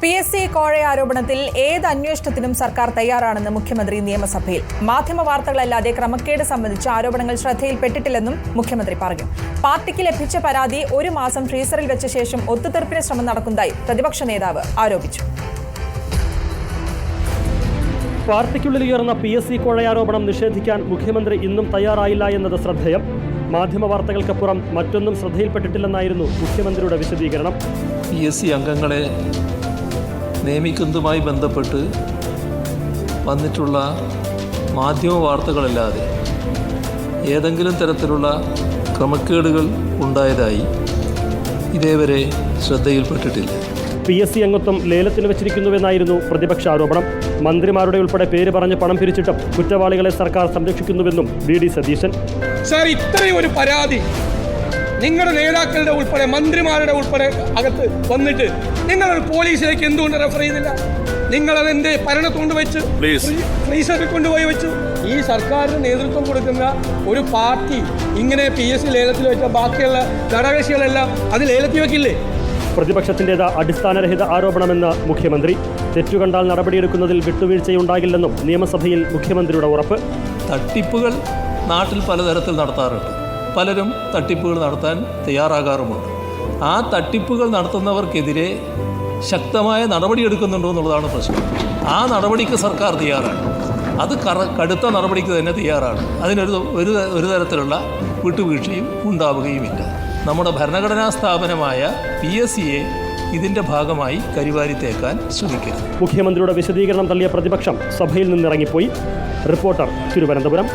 P S C കോഴ ആരോപണത്തിൽ ഏത് അന്വേഷണത്തിനും സർക്കാർ തയ്യാറാണെന്ന് മുഖ്യമന്ത്രി നിയമസഭയിൽ. മാധ്യമ വാർത്തകളല്ലാതെ ക്രമക്കേട് സംബന്ധിച്ച ആരോപണങ്ങൾ ശ്രദ്ധയിൽപ്പെട്ടിട്ടില്ലെന്നും മുഖ്യമന്ത്രി പറഞ്ഞു. പാർട്ടിക്ക് ലഭിച്ച പരാതി ഒരു മാസം ഫ്രീസറിൽ വെച്ച ശേഷം ഒത്തുതീർപ്പിന് ശ്രമം നടക്കുന്നതായി പ്രതിപക്ഷ നേതാവ് ആരോപിച്ചു. പാർട്ടിക്കുള്ളിൽ ഉയർന്ന പി എസ് സി കോഴയാരോപണം നിഷേധിക്കാൻ മുഖ്യമന്ത്രി ഇന്നും തയ്യാറായില്ല എന്നത് ശ്രദ്ധേയം. മാധ്യമ വാർത്തകൾക്കപ്പുറം മറ്റൊന്നും ശ്രദ്ധയിൽപ്പെട്ടിട്ടില്ലെന്നായിരുന്നു മുഖ്യമന്ത്രിയുടെ വിശദീകരണം. പി എസ് സി അംഗങ്ങളെ നിയമിക്കുന്നതുമായി ബന്ധപ്പെട്ട് വന്നിട്ടുള്ള മാധ്യമ വാർത്തകളല്ലാതെ ഏതെങ്കിലും തരത്തിലുള്ള ക്രമക്കേടുകൾ ഉണ്ടായതായി ഇതേവരെ ശ്രദ്ധയിൽപ്പെട്ടിട്ടില്ല. പി എസ് സി അംഗത്വം ലേലത്തിന് വെച്ചിരിക്കുന്നുവെന്നായിരുന്നു പ്രതിപക്ഷ ആരോപണം. മന്ത്രിമാരുടെ ഉൾപ്പെടെ പേര് പറഞ്ഞ് പണം പിരിച്ചിട്ടും കുറ്റവാളികളെ സർക്കാർ സംരക്ഷിക്കുന്നുവെന്നും വി ഡി സതീശൻ. സാർ ഇത്രയും ഒരു പരാതി നിങ്ങളുടെ നേതാക്കളുടെ ഉൾപ്പെടെ മന്ത്രിമാരുടെ ഉൾപ്പെടെ അകത്ത് വന്നിട്ട് നിങ്ങൾ ഒരു പോലീസിലേക്ക് എന്തുകൊണ്ട് റെഫർ ചെയ്തില്ല നിങ്ങൾ അതെന്റെ ഭരണത്തുകൊണ്ട് വെച്ച്? ഫ്രീസറിൽ കൊണ്ടുപോയി വെച്ചു? ഈ സർക്കാരിന് നേതൃത്വം കൊടുക്കുന്ന ഒരു പാർട്ടി ഇങ്ങനെ പി എസ് സി ലേലത്തിൽ വെച്ച ബാക്കിയുള്ള ഘടകകക്ഷികളെല്ലാം അത് ലേലത്തിൽ വെക്കില്ലേ? പ്രതിപക്ഷത്തിന്റേത് അടിസ്ഥാനരഹിത ആരോപണമെന്ന് മുഖ്യമന്ത്രി. തെറ്റുകണ്ടാൽ നടപടിയെടുക്കുന്നതിൽ വിട്ടുവീഴ്ചയുണ്ടാകില്ലെന്നും നിയമസഭയിൽ മുഖ്യമന്ത്രിയുടെ ഉറപ്പ്. തട്ടിപ്പുകൾ നാട്ടിൽ പലതരത്തിൽ നടത്താറുണ്ട്. പലരും തട്ടിപ്പുകൾ നടത്താൻ തയ്യാറാകാറുമുണ്ട്. ആ തട്ടിപ്പുകൾ നടത്തുന്നവർക്കെതിരെ ശക്തമായ നടപടിയെടുക്കുന്നുണ്ടോ എന്നുള്ളതാണ് പ്രശ്നം. ആ നടപടിക്ക് സർക്കാർ തയ്യാറാണ്. അത് കറ കടുത്ത നടപടിക്ക് തന്നെ തയ്യാറാണ്. അതിനൊരു ഒരു ഒരു തരത്തിലുള്ള വിട്ടുവീഴ്ചയും ഉണ്ടാവുകയുമില്ല. നമ്മുടെ ഭരണഘടനാ സ്ഥാപനമായ പി എസ് സിയെ ഇതിന്റെ ഭാഗമായി കരിവാരി തേക്കാൻ ശ്രമിക്കരുത്. മുഖ്യമന്ത്രിയുടെ വിശദീകരണം തള്ളിയ പ്രതിപക്ഷം സഭയിൽ നിന്നിറങ്ങിപ്പോയി. റിപ്പോർട്ടർ തിരുവനന്തപുരം.